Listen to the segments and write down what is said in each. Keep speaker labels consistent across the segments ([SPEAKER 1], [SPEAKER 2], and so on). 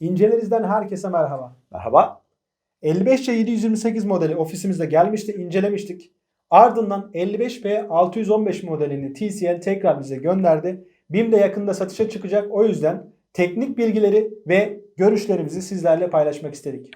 [SPEAKER 1] İnceleriz'den herkese merhaba.
[SPEAKER 2] Merhaba.
[SPEAKER 1] 55C728 modeli ofisimizde gelmişti, incelemiştik. Ardından 55B615 modelini TCL tekrar bize gönderdi. BİM de yakında satışa çıkacak. O yüzden teknik bilgileri ve görüşlerimizi sizlerle paylaşmak istedik.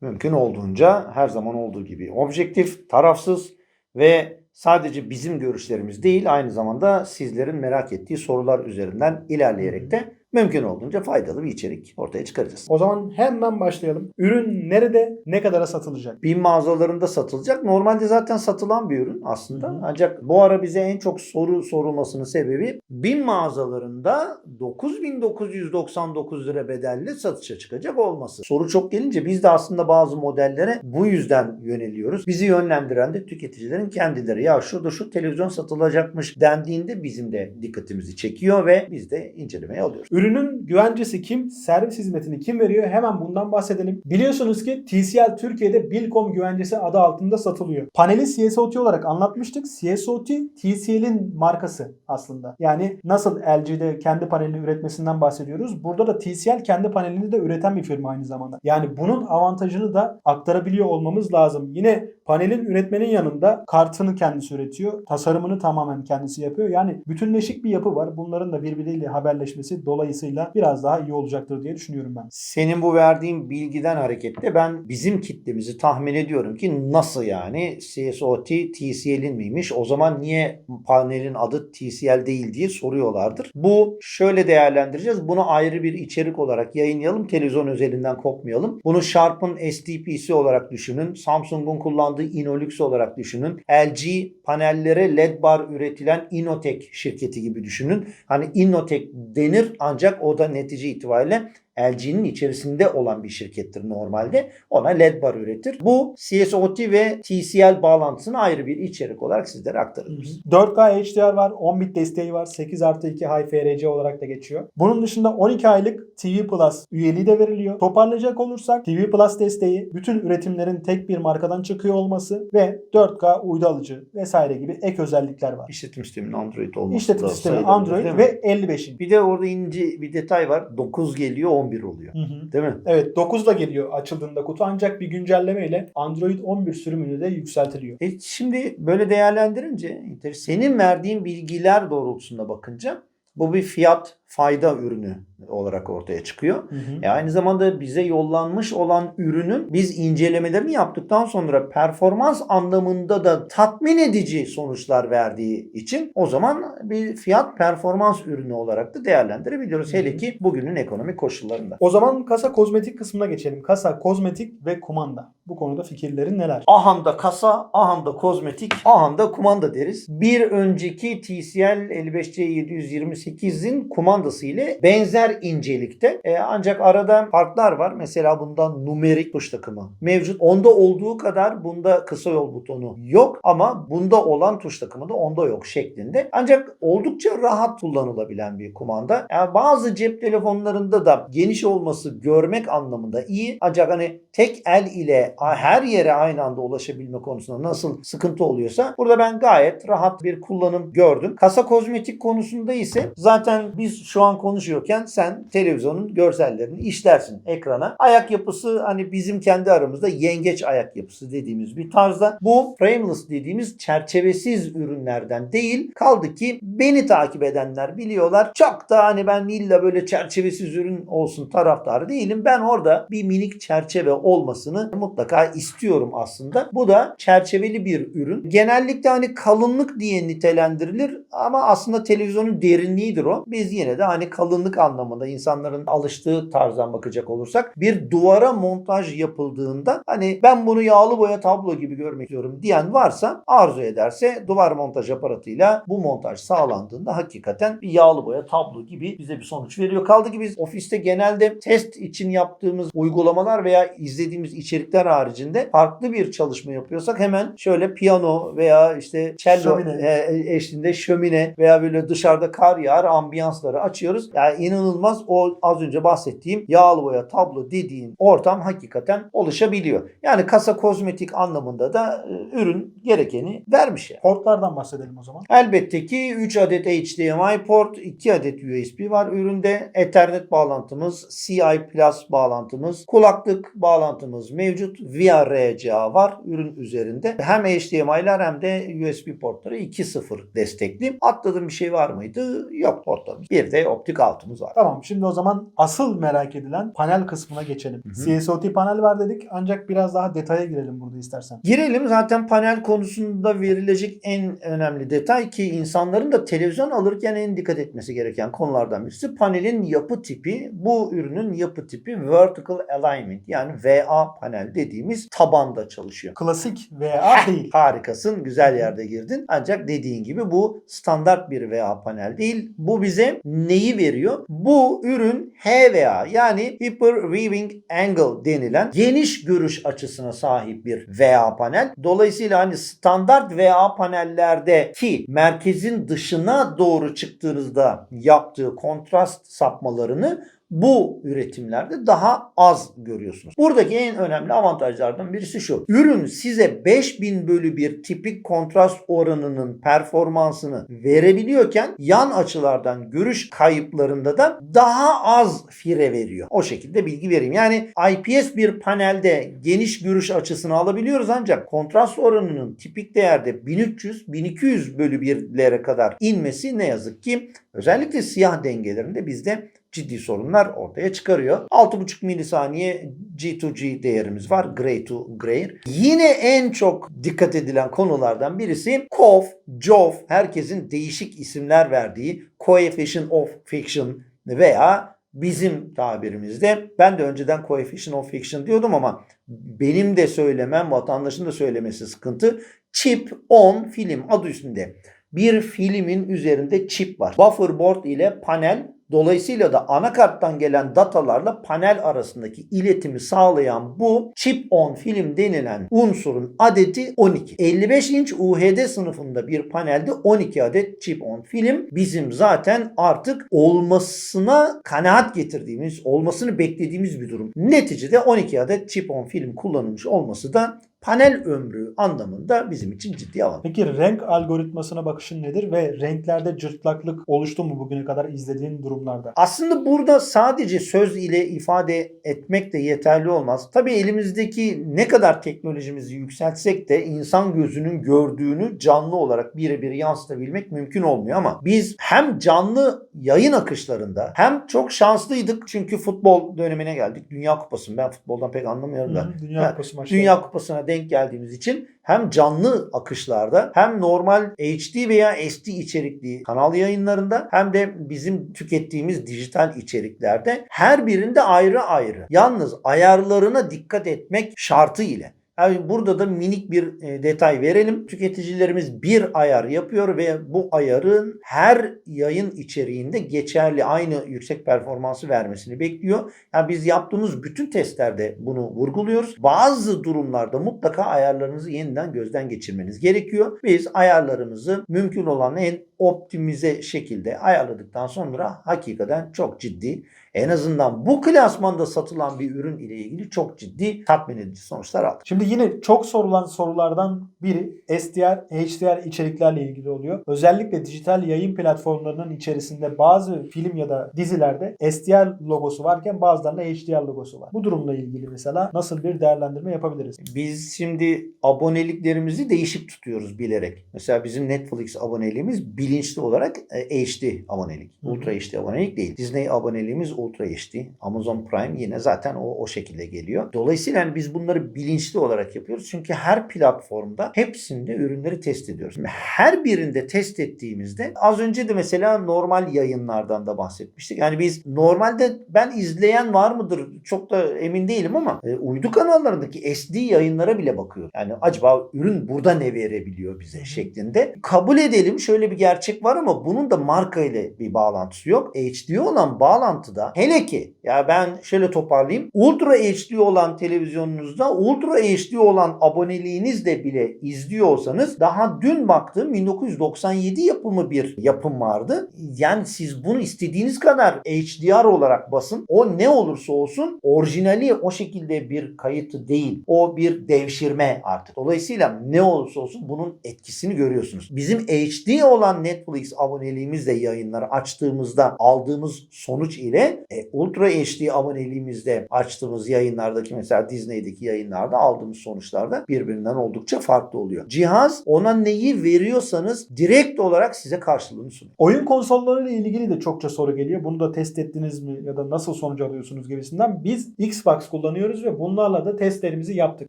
[SPEAKER 2] Mümkün olduğunca her zaman olduğu gibi objektif, tarafsız ve sadece bizim görüşlerimiz değil aynı zamanda sizlerin merak ettiği sorular üzerinden ilerleyerek de mümkün olduğunca faydalı bir içerik ortaya çıkaracağız.
[SPEAKER 1] O zaman hemen başlayalım. Ürün nerede, ne kadara satılacak?
[SPEAKER 2] BİM mağazalarında satılacak. Normalde zaten satılan bir ürün aslında.
[SPEAKER 1] Hı.
[SPEAKER 2] Ancak bu ara bize en çok soru sorulmasının sebebi BİM mağazalarında 9999 lira bedelle satışa çıkacak olması. Soru çok gelince biz de aslında bazı modellere bu yüzden yöneliyoruz. Bizi yönlendiren de tüketicilerin kendileri. Ya şurada şu televizyon satılacakmış dendiğinde bizim de dikkatimizi çekiyor ve biz de incelemeye alıyoruz.
[SPEAKER 1] Ürünün güvencesi kim? Servis hizmetini kim veriyor? Hemen bundan bahsedelim. Biliyorsunuz ki TCL Türkiye'de Bilkom güvencesi adı altında satılıyor. Paneli CSOT olarak anlatmıştık. CSOT TCL'in markası aslında. Yani nasıl LG'de kendi panelini üretmesinden bahsediyoruz. Burada da TCL kendi panelini de üreten bir firma aynı zamanda. Yani bunun avantajını da aktarabiliyor olmamız lazım. Yine panelin üretmenin yanında kartını kendisi üretiyor. Tasarımını tamamen kendisi yapıyor. Yani bütünleşik bir yapı var. Bunların da birbiriyle haberleşmesi dolayısıyla biraz daha iyi olacaktır diye düşünüyorum ben.
[SPEAKER 2] Senin bu verdiğin bilgiden hareketle ben bizim kitlemizi tahmin ediyorum ki nasıl yani CSOT TCL'in miymiş? O zaman niye panelin adı TCL değil diye soruyorlardır. Bu şöyle değerlendireceğiz. Bunu ayrı bir içerik olarak yayınlayalım. Televizyon özelinden kopmayalım. Bunu Sharp'ın STP'si olarak düşünün. Samsung'un kullandığı Inolux olarak düşünün. LG panellere LED bar üretilen Innotek şirketi gibi düşünün. Hani Innotek denir ancak o da netice itibariyle LG'nin içerisinde olan bir şirkettir normalde. Ona LED bar üretir. Bu CSOT ve TCL bağlantısını ayrı bir içerik olarak sizlere aktarırız.
[SPEAKER 1] 4K HDR var, 10 bit desteği var, 8 artı 2 High FRC olarak da geçiyor. Bunun dışında 12 aylık TV Plus üyeliği de veriliyor. Toparlayacak olursak TV Plus desteği, bütün üretimlerin tek bir markadan çıkıyor olması ve 4K uydu alıcı vesaire gibi ek özellikler var.
[SPEAKER 2] İşletim sisteminin Android olması
[SPEAKER 1] İşletim sistemi Android ve 55 inç.
[SPEAKER 2] bir de orada ince bir detay var. 9 geliyor 11 oluyor.
[SPEAKER 1] Hı hı.
[SPEAKER 2] Değil mi?
[SPEAKER 1] Evet 9 da geliyor açıldığında kutu ancak bir güncellemeyle Android 11 sürümünü de yükseltiliyor.
[SPEAKER 2] E şimdi böyle değerlendirince senin verdiğin bilgiler doğrultusunda bakınca bu bir fiyat fayda ürünü olarak ortaya çıkıyor.
[SPEAKER 1] Hı hı.
[SPEAKER 2] E aynı zamanda bize yollanmış olan ürünün biz incelemelerini yaptıktan sonra performans anlamında da tatmin edici sonuçlar verdiği için o zaman bir fiyat performans ürünü olarak da değerlendirebiliyoruz.
[SPEAKER 1] Hı hı.
[SPEAKER 2] Hele ki bugünün ekonomik koşullarında.
[SPEAKER 1] O zaman kasa kozmetik kısmına geçelim. Kasa, kozmetik ve kumanda. Bu konuda fikirlerin neler?
[SPEAKER 2] Ahanda kasa, ahanda kozmetik, ahanda kumanda deriz. Bir önceki TCL 55C728'in kumandası ile benzer incelikte. E, ancak arada farklar var. Mesela bunda numerik tuş takımı mevcut. Onda olduğu kadar bunda kısa yol butonu yok ama bunda olan tuş takımı da onda yok şeklinde. Ancak oldukça rahat kullanılabilen bir kumanda. Yani bazı cep telefonlarında da geniş olması görmek anlamında iyi. Ancak hani tek el ile her yere aynı anda ulaşabilme konusunda nasıl sıkıntı oluyorsa burada ben gayet rahat bir kullanım gördüm. Kasa kozmetik konusunda ise zaten biz şu an konuşuyorken sen televizyonun görsellerini işlersin ekrana. Ayak yapısı hani bizim kendi aramızda yengeç ayak yapısı dediğimiz bir tarzda. Bu frameless dediğimiz çerçevesiz ürünlerden değil. Kaldı ki beni takip edenler biliyorlar. Çok da hani ben illa böyle çerçevesiz ürün olsun taraftarı değilim. Ben orada bir minik çerçeve olmasını mutlaka istiyorum aslında. Bu da çerçeveli bir ürün. Genellikle hani kalınlık diye nitelendirilir ama aslında televizyonun derinliğidir o. Biz yine de hani kalınlık anlamında insanların alıştığı tarzdan bakacak olursak bir duvara montaj yapıldığında hani ben bunu yağlı boya tablo gibi görmek istiyorum diyen varsa arzu ederse duvar montaj aparatıyla bu montaj sağlandığında hakikaten bir yağlı boya tablo gibi bize bir sonuç veriyor. Kaldı ki biz ofiste genelde test için yaptığımız uygulamalar veya izlediğimiz içerikler haricinde farklı bir çalışma yapıyorsak hemen şöyle piyano veya işte cello
[SPEAKER 1] Şömine.
[SPEAKER 2] e, eşliğinde şömine veya böyle dışarıda kar yağar ambiyansları açıyoruz. Yani inanılmaz o az önce bahsettiğim yağlı boya tablo dediğin ortam hakikaten oluşabiliyor. Yani kasa kozmetik anlamında da e, ürün gerekeni vermiş yani.
[SPEAKER 1] Portlardan bahsedelim o zaman.
[SPEAKER 2] Elbette ki 3 adet HDMI port, 2 adet USB var üründe. Ethernet bağlantımız, CI Plus bağlantımız, kulaklık bağlantımız mevcut. VRCA var ürün üzerinde. Hem HDMI'ler hem de USB portları 2.0 destekli. Atladığım bir şey var mıydı? Yok portlarımız. Bir de optik altımız var.
[SPEAKER 1] Tamam şimdi o zaman asıl merak edilen panel kısmına geçelim. CSOT panel var dedik ancak biraz daha detaya girelim burada istersen.
[SPEAKER 2] Girelim zaten panel konusunda verilecek en önemli detay ki insanların da televizyon alırken en dikkat etmesi gereken konulardan birisi panelin yapı tipi. Bu ürünün yapı tipi Vertical Alignment yani VA panel dediğimiz tabanda çalışıyor.
[SPEAKER 1] Klasik VA değil.
[SPEAKER 2] Harikasın, güzel yerde girdin. Ancak dediğin gibi bu standart bir VA panel değil. Bu bize neyi veriyor? Bu ürün HVA yani Hyper Viewing Angle denilen geniş görüş açısına sahip bir VA panel. Dolayısıyla hani standart VA panellerde ki merkezin dışına doğru çıktığınızda yaptığı kontrast sapmalarını bu üretimlerde daha az görüyorsunuz. Buradaki en önemli avantajlardan birisi şu. Ürün size 5000 bölü bir tipik kontrast oranının performansını verebiliyorken yan açılardan görüş kayıplarında da daha az fire veriyor. O şekilde bilgi vereyim. Yani IPS bir panelde geniş görüş açısını alabiliyoruz ancak kontrast oranının tipik değerde 1300-1200 bölü birlere kadar inmesi ne yazık ki özellikle siyah dengelerinde bizde ciddi sorunlar ortaya çıkarıyor. 6,5 milisaniye G2G değerimiz var. Gray to Gray. Yine en çok dikkat edilen konulardan birisi COF, JOF herkesin değişik isimler verdiği Coefficient of Fiction veya bizim tabirimizde ben de önceden Coefficient of Fiction diyordum ama benim de söylemem vatandaşın da söylemesi sıkıntı. Chip on film adı üstünde. Bir filmin üzerinde çip var. Buffer board ile panel Dolayısıyla da anakarttan gelen datalarla panel arasındaki iletimi sağlayan bu chip on film denilen unsurun adeti 12. 55 inç UHD sınıfında bir panelde 12 adet chip on film bizim zaten artık olmasına kanaat getirdiğimiz, olmasını beklediğimiz bir durum. Neticede 12 adet chip on film kullanılmış olması da panel ömrü anlamında bizim için ciddi avantaj.
[SPEAKER 1] Peki renk algoritmasına bakışın nedir ve renklerde cırtlaklık oluştu mu bugüne kadar izlediğin durumlarda?
[SPEAKER 2] Aslında burada sadece söz ile ifade etmek de yeterli olmaz. Tabii elimizdeki ne kadar teknolojimizi yükseltsek de insan gözünün gördüğünü canlı olarak birebir yansıtabilmek mümkün olmuyor ama biz hem canlı yayın akışlarında hem çok şanslıydık çünkü futbol dönemine geldik. Dünya Kupası ben futboldan pek anlamıyorum da.
[SPEAKER 1] Hı, Dünya Kupası maçları.
[SPEAKER 2] Dünya Kupası'na denk geldiğimiz için hem canlı akışlarda hem normal HD veya SD içerikli kanal yayınlarında hem de bizim tükettiğimiz dijital içeriklerde her birinde ayrı ayrı. Yalnız ayarlarına dikkat etmek şartı ile. Yani burada da minik bir e, detay verelim. Tüketicilerimiz bir ayar yapıyor ve bu ayarın her yayın içeriğinde geçerli aynı yüksek performansı vermesini bekliyor. Yani biz yaptığımız bütün testlerde bunu vurguluyoruz. Bazı durumlarda mutlaka ayarlarınızı yeniden gözden geçirmeniz gerekiyor. Biz ayarlarımızı mümkün olan en optimize şekilde ayarladıktan sonra hakikaten çok ciddi en azından bu klasmanda satılan bir ürün ile ilgili çok ciddi tatmin edici sonuçlar aldık.
[SPEAKER 1] Şimdi yine çok sorulan sorulardan biri SDR, HDR içeriklerle ilgili oluyor. Özellikle dijital yayın platformlarının içerisinde bazı film ya da dizilerde SDR logosu varken bazılarında HDR logosu var. Bu durumla ilgili mesela nasıl bir değerlendirme yapabiliriz?
[SPEAKER 2] Biz şimdi aboneliklerimizi değişik tutuyoruz bilerek. Mesela bizim Netflix aboneliğimiz bilinçli olarak e, HD abonelik. Ultra HD abonelik değil. Disney aboneliğimiz Ultra HD. Amazon Prime yine zaten o, o şekilde geliyor. Dolayısıyla hani biz bunları bilinçli olarak yapıyoruz. Çünkü her platformda hepsinde ürünleri test ediyoruz. Şimdi Her birinde test ettiğimizde az önce de mesela normal yayınlardan da bahsetmiştik. Yani biz normalde ben izleyen var mıdır çok da emin değilim ama e, uydu kanallarındaki SD yayınlara bile bakıyorum. Yani acaba ürün burada ne verebiliyor bize şeklinde. Kabul edelim şöyle bir gerçek var ama bunun da marka ile bir bağlantısı yok. HD olan bağlantıda hele ki ya ben şöyle toparlayayım. Ultra HD olan televizyonunuzda Ultra HD olan aboneliğinizle bile izliyorsanız daha dün baktım 1997 yapımı bir yapım vardı. Yani siz bunu istediğiniz kadar HDR olarak basın. O ne olursa olsun orijinali o şekilde bir kayıtı değil. O bir devşirme artık. Dolayısıyla ne olursa olsun bunun etkisini görüyorsunuz. Bizim HD olan Netflix aboneliğimizle yayınları açtığımızda aldığımız sonuç ile e, Ultra HD aboneliğimizde açtığımız yayınlardaki mesela Disney'deki yayınlarda aldığımız sonuçlar da birbirinden oldukça farklı oluyor. Cihaz ona neyi veriyorsanız direkt olarak size karşılığını sunuyor.
[SPEAKER 1] Oyun konsollarıyla ilgili de çokça soru geliyor. Bunu da test ettiniz mi ya da nasıl sonuç alıyorsunuz gibisinden. Biz Xbox kullanıyoruz ve bunlarla da testlerimizi yaptık.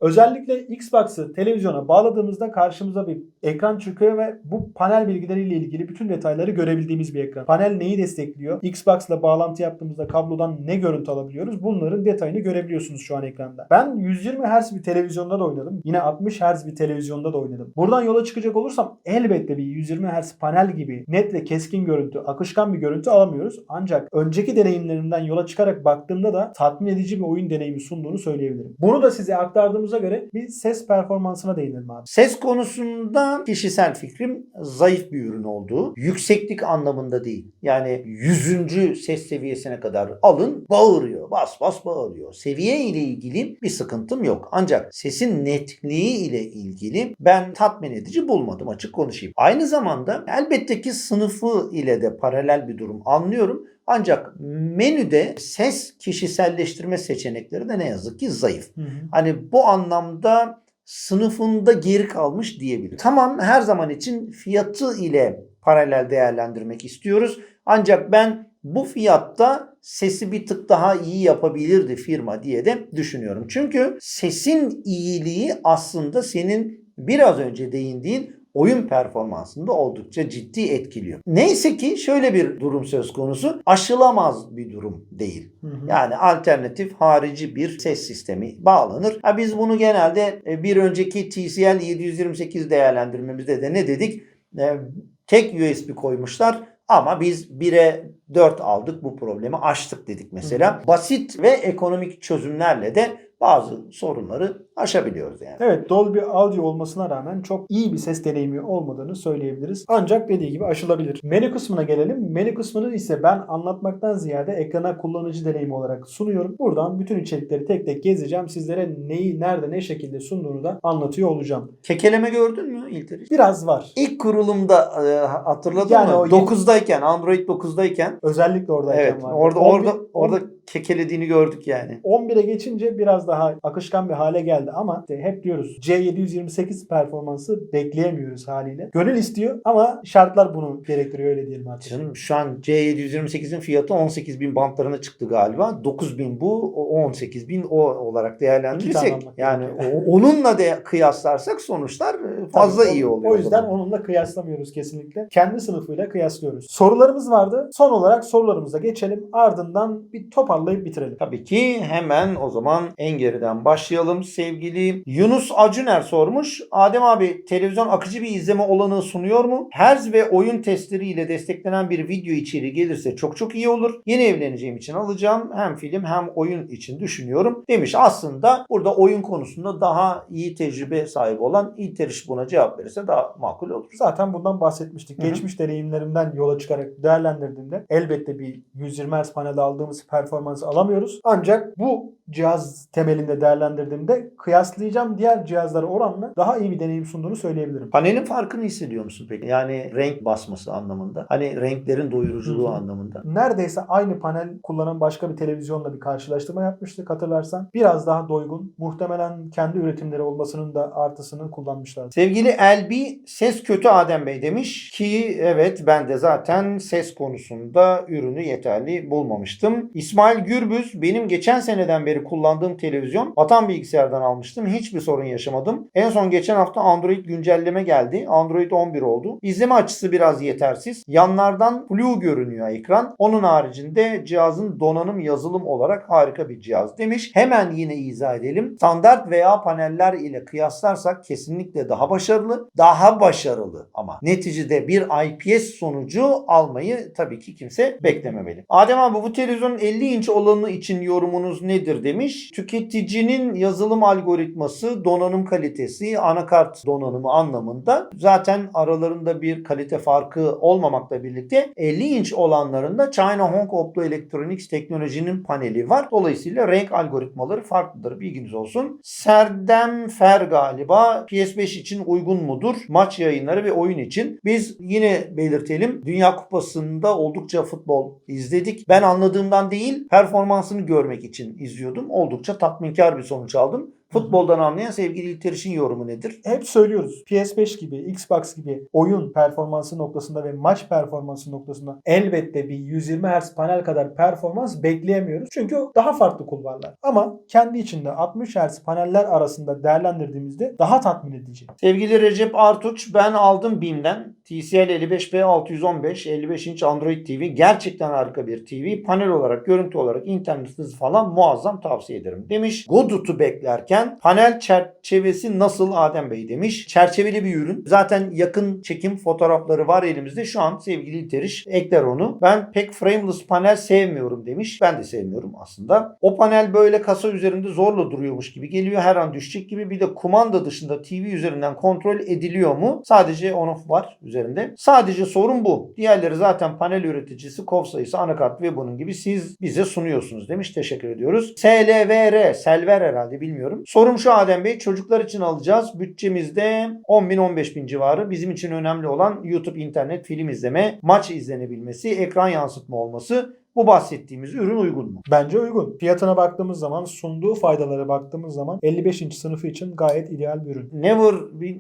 [SPEAKER 1] Özellikle Xbox'ı televizyona bağladığımızda karşımıza bir ekran çıkıyor ve bu panel bilgileriyle ilgili bütün detayları görebildiğimiz bir ekran. Panel neyi destekliyor? Xbox'la bağlantı yaptığımızda kablodan ne görüntü alabiliyoruz? Bunların detayını görebiliyorsunuz şu an ekranda. Ben 120 Hz bir televizyonda da oynadım. Yine 60 Hz bir televizyonda da oynadım. Buradan yola çıkacak olursam elbette bir 120 Hz panel gibi net ve keskin görüntü, akışkan bir görüntü alamıyoruz. Ancak önceki deneyimlerimden yola çıkarak baktığımda da tatmin edici bir oyun deneyimi sunduğunu söyleyebilirim. Bunu da size aktardığımıza göre bir ses performansına değinelim abi.
[SPEAKER 2] Ses konusunda kişisel fikrim zayıf bir ürün olduğu. Yükseklik anlamında değil. Yani 100. ses seviyesine kadar alın bağırıyor. Bas bas bağırıyor. Seviye ile ilgili bir sıkıntım yok. Ancak sesin netliği ile ilgili ben tatmin edici bulmadım açık konuşayım. Aynı zamanda elbette ki sınıfı ile de paralel bir durum anlıyorum. Ancak menüde ses kişiselleştirme seçenekleri de ne yazık ki zayıf. Hani bu anlamda sınıfında geri kalmış diyebilirim. Tamam her zaman için fiyatı ile paralel değerlendirmek istiyoruz. Ancak ben bu fiyatta sesi bir tık daha iyi yapabilirdi firma diye de düşünüyorum. Çünkü sesin iyiliği aslında senin biraz önce değindiğin oyun performansında oldukça ciddi etkiliyor. Neyse ki şöyle bir durum söz konusu. Aşılamaz bir durum değil.
[SPEAKER 1] Hı hı.
[SPEAKER 2] Yani alternatif harici bir ses sistemi bağlanır. Ha biz bunu genelde e, bir önceki TCL 728 değerlendirmemizde de ne dedik? E, Tek USB koymuşlar ama biz 1'e 4 aldık bu problemi aştık dedik mesela. Basit ve ekonomik çözümlerle de bazı sorunları aşabiliyoruz yani.
[SPEAKER 1] Evet Dolby Audio olmasına rağmen çok iyi bir ses deneyimi olmadığını söyleyebiliriz. Ancak dediği gibi aşılabilir. Menü kısmına gelelim. Menü kısmını ise ben anlatmaktan ziyade ekrana kullanıcı deneyimi olarak sunuyorum. Buradan bütün içerikleri tek tek gezeceğim. Sizlere neyi, nerede, ne şekilde sunduğunu da anlatıyor olacağım.
[SPEAKER 2] Kekeleme gördün mü İlteriş?
[SPEAKER 1] Biraz var.
[SPEAKER 2] İlk kurulumda e, hatırladın
[SPEAKER 1] Yani
[SPEAKER 2] mı?
[SPEAKER 1] o yeni-
[SPEAKER 2] 9'dayken, Android 9'dayken
[SPEAKER 1] Özellikle oradayken
[SPEAKER 2] evet
[SPEAKER 1] var.
[SPEAKER 2] orada
[SPEAKER 1] 11
[SPEAKER 2] orada orada kekelediğini gördük yani.
[SPEAKER 1] 11'e geçince biraz daha akışkan bir hale geldi ama işte hep diyoruz C728 performansı bekleyemiyoruz haliyle. Gönül istiyor ama şartlar bunu gerektiriyor öyle diyelim artık.
[SPEAKER 2] Canım şu an C728'in fiyatı 18.000 bantlarına çıktı galiba. 9.000 bu, o 18.000 o olarak değerlendirirsek yani onunla de kıyaslarsak sonuçlar e, fazla
[SPEAKER 1] Tabii,
[SPEAKER 2] iyi oluyor.
[SPEAKER 1] O yüzden
[SPEAKER 2] zaman.
[SPEAKER 1] onunla kıyaslamıyoruz kesinlikle. Kendi sınıfıyla kıyaslıyoruz. Sorularımız vardı. Son olarak sorularımıza geçelim. Ardından bir toparlayıp bitirelim.
[SPEAKER 2] Tabii ki hemen o zaman en geriden başlayalım sevgili Yunus Acuner sormuş. Adem abi televizyon akıcı bir izleme olanağı sunuyor mu? Herz ve oyun testleriyle desteklenen bir video içeriği gelirse çok çok iyi olur. Yeni evleneceğim için alacağım. Hem film hem oyun için düşünüyorum demiş. Aslında burada oyun konusunda daha iyi tecrübe sahibi olan İlteriş buna cevap verirse daha makul olur.
[SPEAKER 1] Zaten bundan bahsetmiştik.
[SPEAKER 2] Hı hı.
[SPEAKER 1] Geçmiş deneyimlerimden yola çıkarak değerlendirdiğimde elbette bir 120 Hz panelde aldığımız performansı alamıyoruz. Ancak bu cihaz temelinde değerlendirdiğimde kıyaslayacağım diğer cihazlara oranla daha iyi bir deneyim sunduğunu söyleyebilirim.
[SPEAKER 2] Panelin farkını hissediyor musun peki? Yani renk basması anlamında. Hani renklerin doyuruculuğu
[SPEAKER 1] Hı hı.
[SPEAKER 2] anlamında.
[SPEAKER 1] Neredeyse aynı panel kullanan başka bir televizyonla bir karşılaştırma yapmıştık hatırlarsan. Biraz daha doygun. Muhtemelen kendi üretimleri olmasının da artısını kullanmışlardı.
[SPEAKER 2] Sevgili Elbi ses kötü Adem Bey demiş ki evet ben de zaten ses konusunda ürünü yeterli bulmamıştım. İsmail Gürbüz benim geçen seneden beri kullandığım televizyon Vatan bilgisayardan almıştım. Hiçbir sorun yaşamadım. En son geçen hafta Android güncelleme geldi. Android 11 oldu. İzleme açısı biraz yetersiz. Yanlardan flu görünüyor ekran. Onun haricinde cihazın donanım yazılım olarak harika bir cihaz demiş. Hemen yine izah edelim. Standart veya paneller ile kıyaslarsak kesinlikle daha başarılı. Daha başarılı ama neticede bir IPS sonucu almayı tabii ki kimse beklememeli. Adem abi bu televizyonun 50 inç olanı için yorumunuz nedir demiş. Tüketicinin yazılım algoritması, donanım kalitesi, anakart donanımı anlamında zaten aralarında bir kalite farkı olmamakla birlikte 50 inç olanlarında China Hong Optoelectronics teknolojinin paneli var. Dolayısıyla renk algoritmaları farklıdır. Bilginiz olsun. Serdem Fer galiba PS5 için uygun mudur? Maç yayınları ve oyun için. Biz yine belirtelim. Dünya Kupası'nda oldukça futbol izledik. Ben anladığımdan değil performansını görmek için izliyordum. Oldukça tatminkar bir sonuç aldım. Futboldan anlayan sevgili İlteriş'in yorumu nedir?
[SPEAKER 1] Hep söylüyoruz. PS5 gibi, Xbox gibi oyun performansı noktasında ve maç performansı noktasında elbette bir 120 Hz panel kadar performans bekleyemiyoruz. Çünkü daha farklı kulvarlar. Ama kendi içinde 60 Hz paneller arasında değerlendirdiğimizde daha tatmin edici.
[SPEAKER 2] Sevgili Recep Artuç ben aldım BİM'den. TCL 55B 615 55 inç Android TV. Gerçekten harika bir TV. Panel olarak, görüntü olarak, internet hızı falan muazzam tavsiye ederim demiş. Godot'u beklerken panel çerçevesi nasıl Adem Bey demiş. Çerçeveli bir ürün. Zaten yakın çekim fotoğrafları var elimizde. Şu an sevgili İlteriş ekler onu. Ben pek frameless panel sevmiyorum demiş. Ben de sevmiyorum aslında. O panel böyle kasa üzerinde zorla duruyormuş gibi geliyor. Her an düşecek gibi. Bir de kumanda dışında TV üzerinden kontrol ediliyor mu? Sadece on-off var üzerinde. Sadece sorun bu. Diğerleri zaten panel üreticisi, kov sayısı, anakart ve bunun gibi siz bize sunuyorsunuz demiş. Teşekkür ediyoruz. SLVR, Selver herhalde bilmiyorum. Sorum şu Adem Bey. Çocuklar için alacağız. Bütçemizde 10 bin 15 bin civarı. Bizim için önemli olan YouTube, internet, film izleme, maç izlenebilmesi, ekran yansıtma olması. Bu bahsettiğimiz ürün uygun mu?
[SPEAKER 1] Bence uygun. Fiyatına baktığımız zaman, sunduğu faydalara baktığımız zaman 55 inç sınıfı için gayet ideal bir ürün.
[SPEAKER 2] Never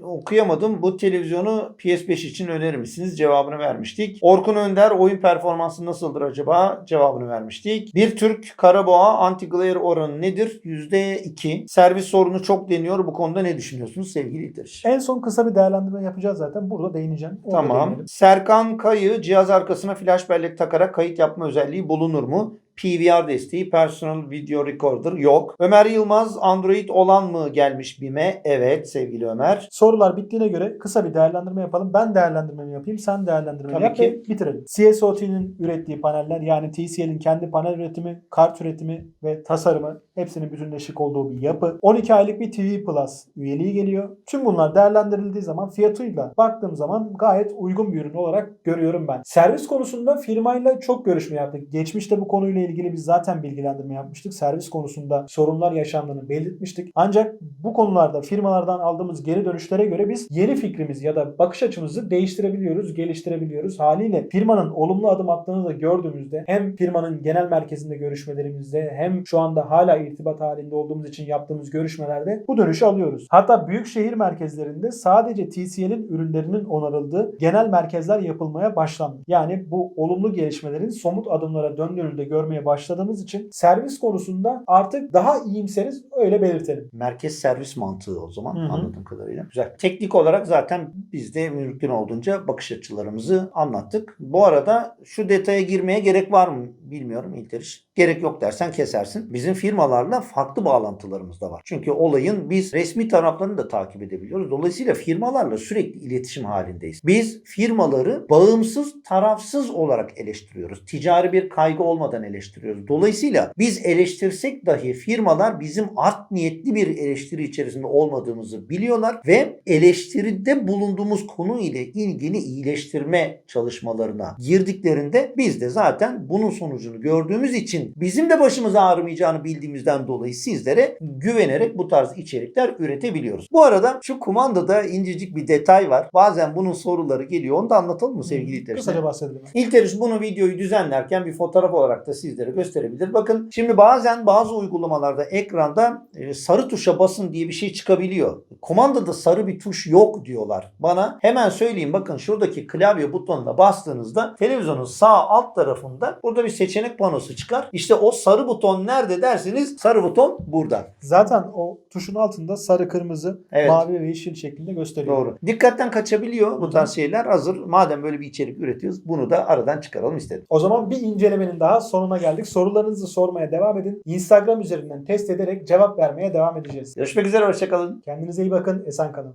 [SPEAKER 2] okuyamadım. Bu televizyonu PS5 için önerir misiniz? Cevabını vermiştik. Orkun Önder oyun performansı nasıldır acaba? Cevabını vermiştik. Bir Türk Karaboğa anti-glare oranı nedir? %2. Servis sorunu çok deniyor. Bu konuda ne düşünüyorsunuz sevgili İlteriş?
[SPEAKER 1] En son kısa bir değerlendirme yapacağız zaten. Burada değineceğim. Orada
[SPEAKER 2] Tamam.
[SPEAKER 1] değinelim.
[SPEAKER 2] Serkan Kayı cihaz arkasına flash bellek takarak kayıt yapma özelliği bulunur mu? PVR desteği Personal Video Recorder yok. Ömer Yılmaz Android olan mı gelmiş BİM'e? Evet sevgili Ömer.
[SPEAKER 1] Sorular bittiğine göre kısa bir değerlendirme yapalım. Ben değerlendirmemi yapayım, sen değerlendirmeni
[SPEAKER 2] Tabii
[SPEAKER 1] yap
[SPEAKER 2] ki.
[SPEAKER 1] ve bitirelim. CSOT'nin ürettiği paneller yani TCL'in kendi panel üretimi, kart üretimi ve tasarımı hepsinin bütünleşik olduğu bir yapı. 12 aylık bir TV Plus üyeliği geliyor. Tüm bunlar değerlendirildiği zaman fiyatıyla baktığım zaman gayet uygun bir ürün olarak görüyorum ben. Servis konusunda firmayla çok görüşme yaptık. Geçmişte bu konuyla ilgili biz zaten bilgilendirme yapmıştık. Servis konusunda sorunlar yaşandığını belirtmiştik. Ancak bu konularda firmalardan aldığımız geri dönüşlere göre biz yeni fikrimiz ya da bakış açımızı değiştirebiliyoruz, geliştirebiliyoruz. Haliyle firmanın olumlu adım attığını da gördüğümüzde hem firmanın genel merkezinde görüşmelerimizde hem şu anda hala irtibat halinde olduğumuz için yaptığımız görüşmelerde bu dönüşü alıyoruz. Hatta büyük şehir merkezlerinde sadece TCL'in ürünlerinin onarıldığı genel merkezler yapılmaya başlandı. Yani bu olumlu gelişmelerin somut adımlara döndüğünü de görmeye başladığımız için servis konusunda artık daha iyimseriz öyle belirtelim.
[SPEAKER 2] Merkez servis mantığı o zaman
[SPEAKER 1] Hı hı.
[SPEAKER 2] anladığım kadarıyla. Güzel. Teknik olarak zaten biz de mümkün olduğunca bakış açılarımızı anlattık. Bu arada şu detaya girmeye gerek var mı bilmiyorum İlteriş. Gerek yok dersen kesersin. Bizim firmalarla farklı bağlantılarımız da var. Çünkü olayın biz resmi taraflarını da takip edebiliyoruz. Dolayısıyla firmalarla sürekli iletişim halindeyiz. Biz firmaları bağımsız, tarafsız olarak eleştiriyoruz. Ticari bir kaygı olmadan eleştiriyoruz. Dolayısıyla biz eleştirsek dahi firmalar bizim art niyetli bir eleştiri içerisinde olmadığımızı biliyorlar ve eleştiride bulunduğumuz konu ile ilgili iyileştirme çalışmalarına girdiklerinde biz de zaten bunun sonucunu gördüğümüz için bizim de başımız ağrımayacağını bildiğimizden dolayı sizlere güvenerek bu tarz içerikler üretebiliyoruz. Bu arada şu kumandada incecik bir detay var. Bazen bunun soruları geliyor. Onu da anlatalım mı sevgili İlteriş?
[SPEAKER 1] Kısaca bahsedelim.
[SPEAKER 2] İlteriş bunu videoyu düzenlerken bir fotoğraf olarak da sizlere gösterebilir. Bakın şimdi bazen bazı uygulamalarda ekranda e, sarı tuşa basın diye bir şey çıkabiliyor. Komandada sarı bir tuş yok diyorlar. Bana hemen söyleyeyim bakın şuradaki klavye butonuna bastığınızda televizyonun sağ alt tarafında burada bir seçenek panosu çıkar. İşte o sarı buton nerede derseniz sarı buton burada.
[SPEAKER 1] Zaten o tuşun altında sarı, kırmızı,
[SPEAKER 2] Evet.
[SPEAKER 1] mavi ve yeşil şeklinde gösteriyor.
[SPEAKER 2] Doğru. Dikkatten kaçabiliyor bu tarz şeyler. Hazır madem böyle bir içerik üretiyoruz bunu da aradan çıkaralım istedim.
[SPEAKER 1] O zaman bir incelemenin daha sonuna geldik. Sorularınızı sormaya devam edin. Instagram üzerinden test ederek cevap vermeye devam edeceğiz.
[SPEAKER 2] Görüşmek üzere hoşçakalın.
[SPEAKER 1] Kendinize iyi bakın. Esen kalın.